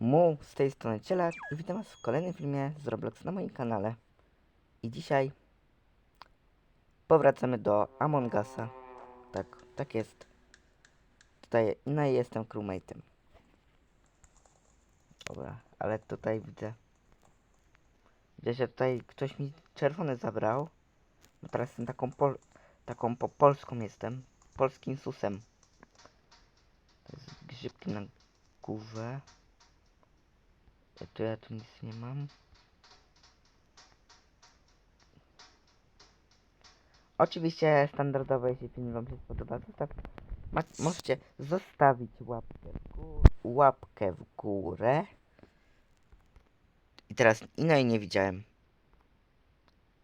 Mu z tej strony Cielak i witam was w kolejnym filmie z Roblox na moim kanale. I dzisiaj powracamy do Among Usa. Tak, tak jest. Tutaj no i jestem crewmate'em. Dobra, ale tutaj widzę. Widzę, że tutaj ktoś mi czerwony zabrał. Bo teraz jestem taką pol taką po polską jestem. Polskim susem. To jest grzybki na górze. Tu, ja tu nic nie mam. Oczywiście standardowo, jeśli film wam się spodoba, zostaw, możecie zostawić łapkę w, gó- łapkę w górę. I teraz innej nie widziałem.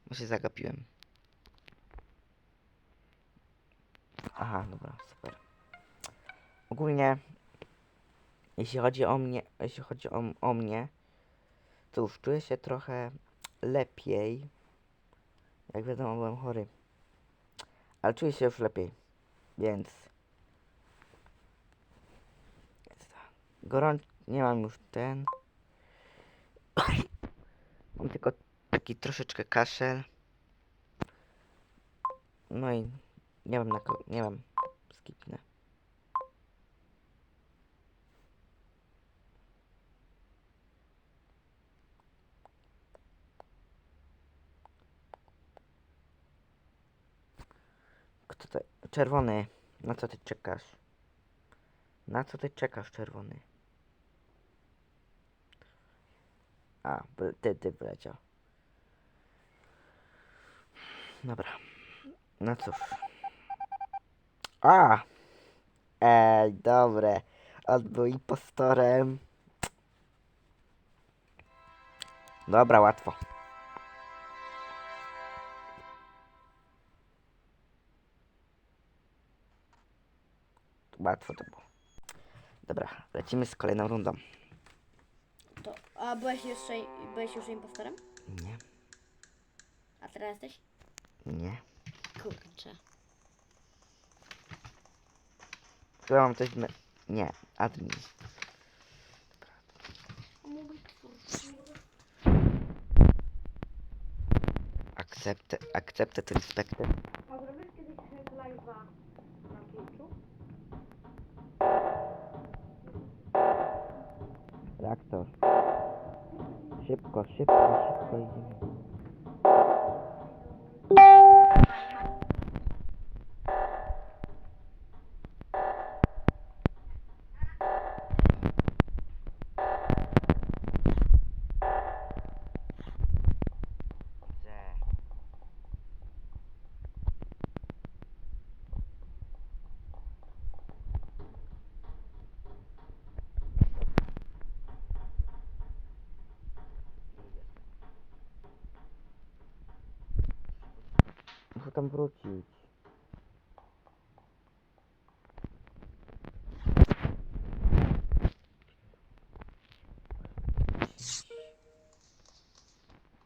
Bo się zagapiłem. Aha, dobra, super. Ogólnie jeśli chodzi o mnie, jeśli chodzi o, o mnie, to czuję się trochę lepiej. Jak wiadomo, byłem chory. Ale czuję się już lepiej. Więc. Gorąc. Nie mam już ten. mam tylko taki troszeczkę kaszel. No i nie wiem na ko- nie wiem. Skipnę. Kto to? Czerwony. Na co ty czekasz? Na co ty czekasz, czerwony? A, ty, ty wleciał. Dobra. No cóż. A! Ej, dobre. On impostorem. Dobra, łatwo. Łatwo to było. Dobra, lecimy z kolejną rundą. To, a byłeś jeszcze, byłeś już impostorem? Nie, A teraz jesteś? nie. Kurczę. Chyba mam coś... Me... Nie, admin. Accept, accepted, respected. A zrobisz kiedyś live'a Reaktor. Szybko, szybko, szybko idziemy. Tam wrócić.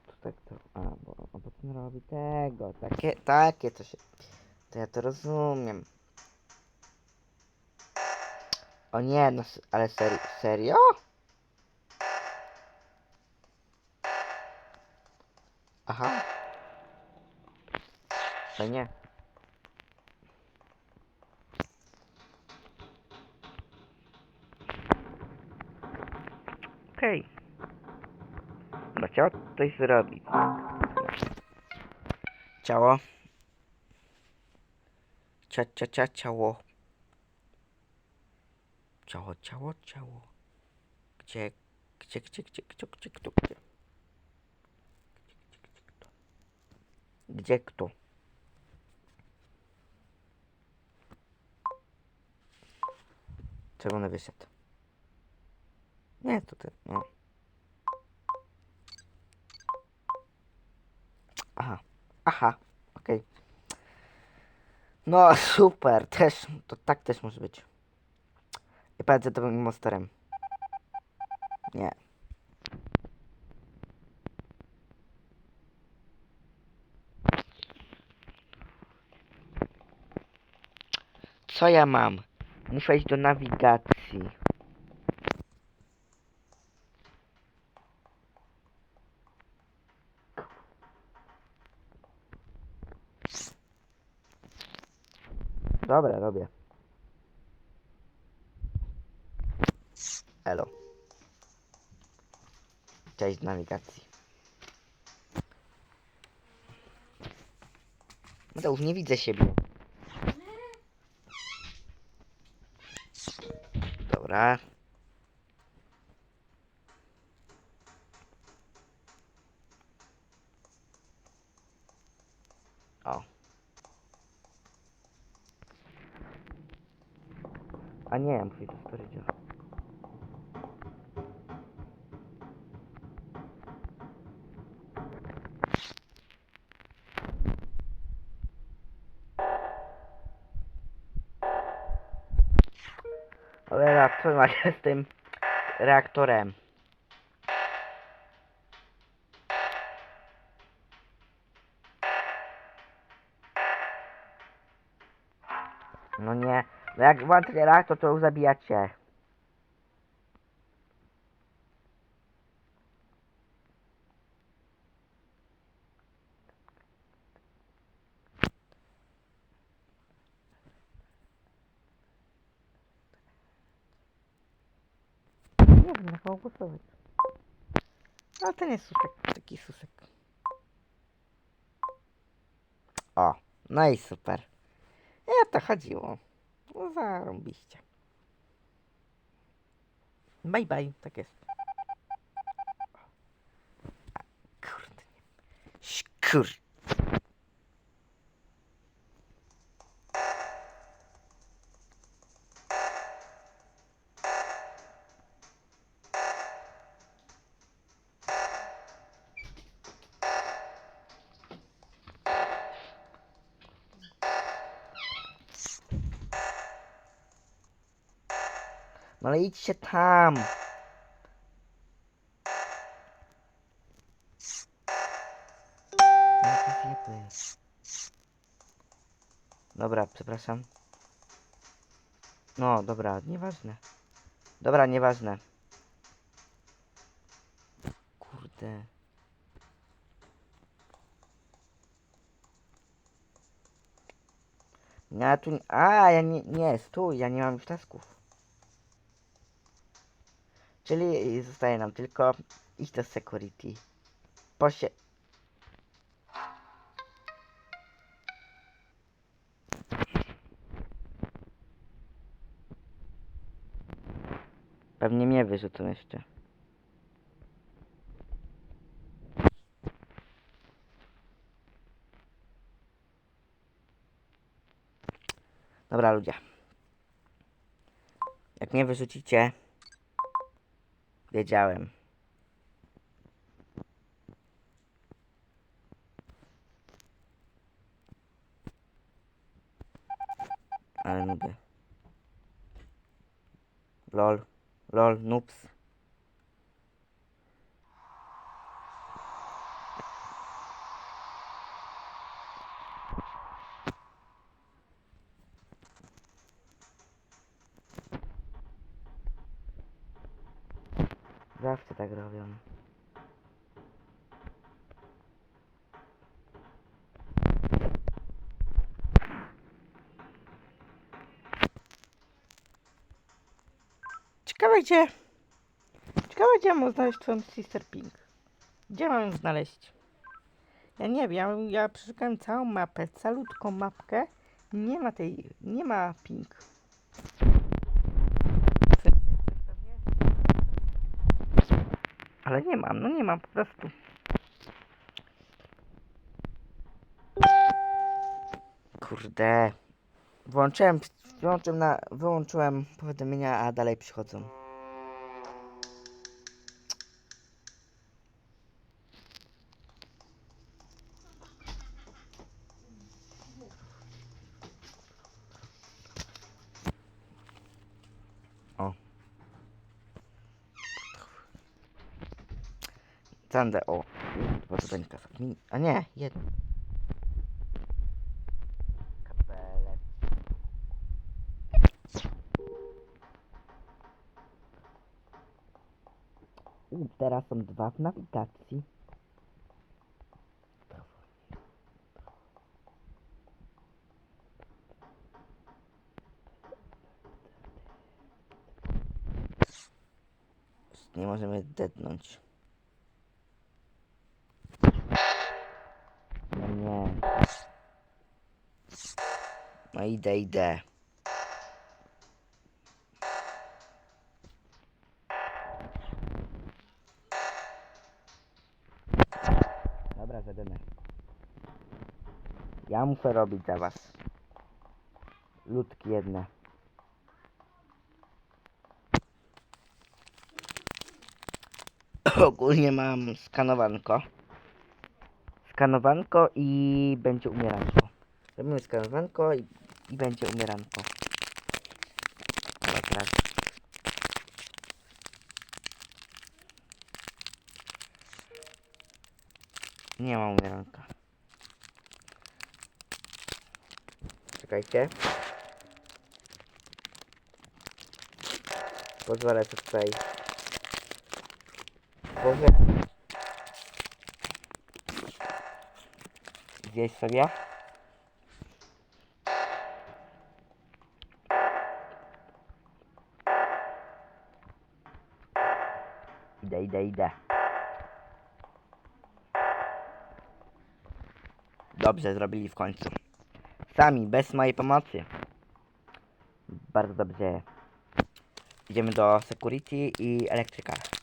To tak to... A, bo, robi tego. Takie, takie to się... To ja to rozumiem. O nie, no ale ser, serio? Aha. To nie. Okej. Okay. Chciał coś zrobić. Ciało. Cia, cia, cia, ciało. Ciało, ciało, ciało. Gdzie, gdzie, gdzie, gdzie, gdzie, gdzie, kto, gdzie? Gdzie, gdzie, gdzie, kto? Gdzie kto? Czerwony wyszedł. Nie, ty, no. Aha, aha, okej. No, super, też, to tak też może być. I że to był impostorem. Nie. Co ja mam? Muszę iść do nawigacji. Dobra, robię. Elo. Cześć z nawigacji. No Mateusz, nie widzę siebie. Dobra. O. A nie, ja muszę iść z tym reaktorem? No nie, no jak włączę reaktor, to już zabijacie. Nie wiem, na kogo głosować. No to nie susek, taki susek. O, no i super. Ja to chodziło. No zarąbiście. Bye bye, tak jest. A, Kurde. No ale idźcie tam. No. Dobra, przepraszam. No, dobra, nieważne. Dobra, nieważne. Kurde. Ja tu... nie- A, ja nie... Nie, stój, ja nie mam już tasków. Czyli zostaje nam tylko iść do security. Posie... Pewnie mnie wyrzucą jeszcze. Dobra ludzie. Jak mnie wyrzucicie, Wiedziałem. Ale nuby. Lol. Lol, noobs. Zawsze tak robią. Ciekawe gdzie... Ciekawe gdzie mam znaleźć twoją sister pink. Gdzie mam ją znaleźć? Ja nie wiem, ja przeszukałem całą mapę, calutką mapkę. Nie ma tej... nie ma pink. Ale nie mam, no nie mam po prostu. Kurde. Włączyłem, włączyłem na, wyłączyłem powiadomienia, a dalej przychodzą. A nie, jedno. Kabelek. Teraz są dwa w nawigacji. Nie możemy detnąć. Idę, idę. Dobra, zadane. Ja muszę robić za was. Ludki jedne. Ogólnie mam skanowanko. Skanowanko i będzie umieranko. Robimy skanowanko i, i będzie umieranko. Nie ma umieranka. Czekajcie. Pozwolę to tutaj. Boże. Zjeść sobie. Idę, idę. Dobrze zrobili w końcu. Sami, bez mojej pomocy. Bardzo dobrze. Idziemy do security i electrical.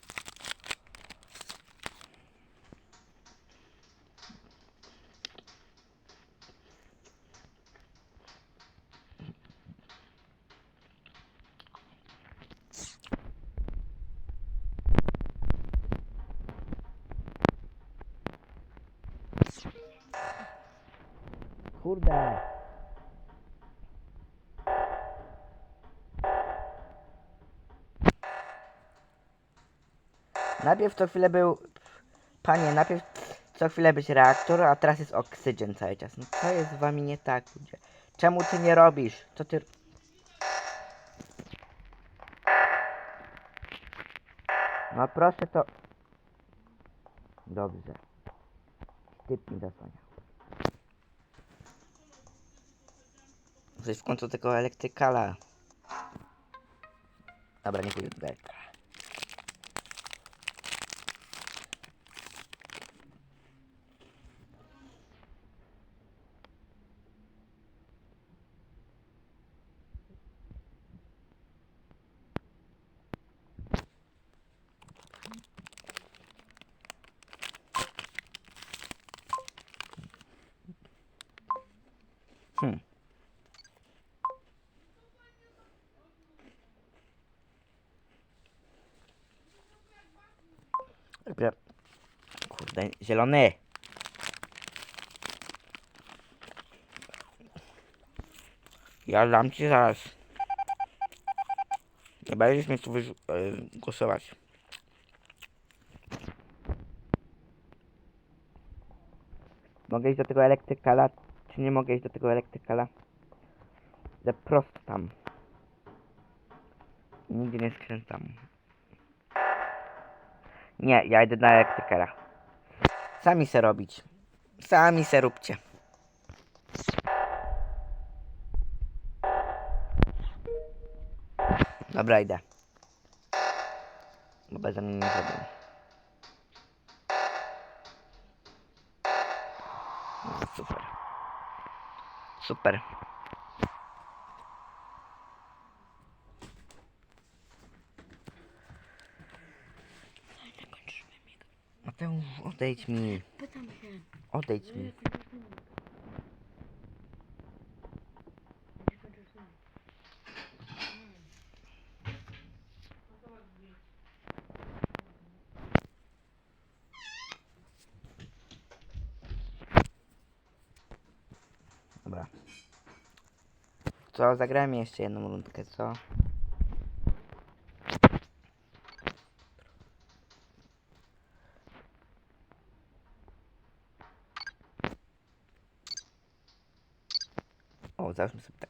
Najpierw co chwilę był... Panie, najpierw co chwilę być reaktor, a teraz jest oksygen cały czas. No co jest z wami nie tak, ludzie? Czemu ty nie robisz? Co ty... No proszę to... Dobrze. Typ mi zasłania. Coś w końcu tego elektrykala. Dobra, nie pójdę elektrykala. Hmm. Dobra. Kurde, zielony. Ja dam ci zaraz. Nie będziesz mnie tu e, głosować. Mogę iść do tego elektrykala, czy nie mogę iść do tego elektrykala? Idę prosto tam. Nigdzie nie skręcam. Nie, ja idę na elektrykala. Sami se robić. Sami se róbcie. Dobra, idę. Bo bez mnie nie zrobię. Super. Super. Mateusz, odejdź mi. Pytam się. Odejdź mi. Dobra. Co, zagrajmy jeszcze jedną rundkę, co? Załóżmy sobie tak.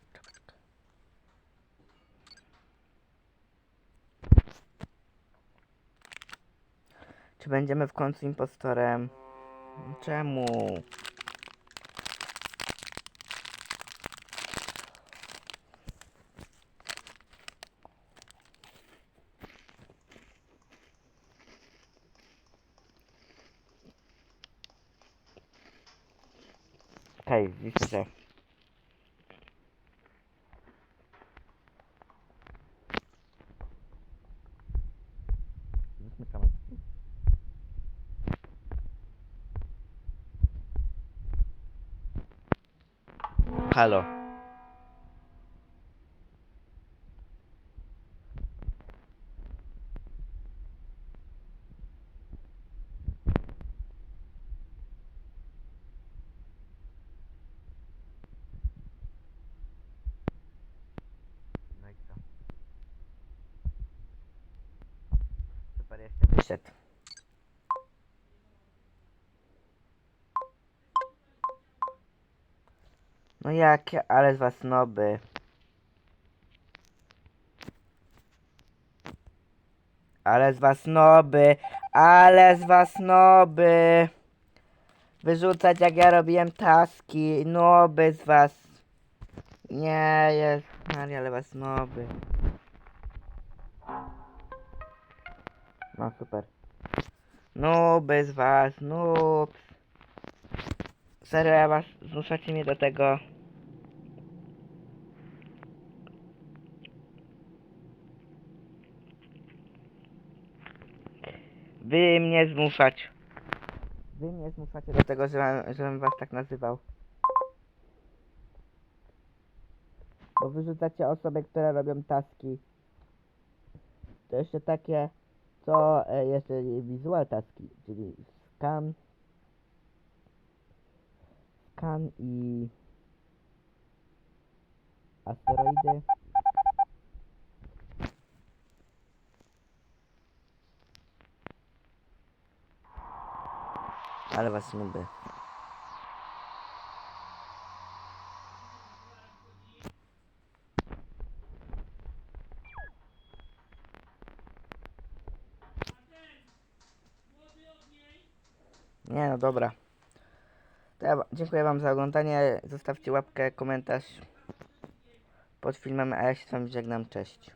Czy będziemy w końcu impostorem? Czemu? Hej, widzę, że... Zróbmy kamerę. Halo. No i co? Super, jeszcze wyszedł. No jakie, ale z was noby. Ale z was noby, ale z was noby. Wyrzucać jak ja robiłem taski, noby z was. Nie, jest, Maria, ale was noby. No super. Nuby z was, nub. Serio, ja was zmuszacie mnie do tego. Wy mnie zmuszać. Wy mnie zmuszacie do tego, żebym, żebym was tak nazywał. Bo wyrzucacie osoby, które robią taski. To jeszcze takie, co e, jeszcze visual taski, czyli scan, scan i asteroidy. Ale was lubię. Nie no dobra. Ja dziękuję wam za oglądanie. Zostawcie łapkę, komentarz pod filmem, a ja się z wami żegnam. Cześć.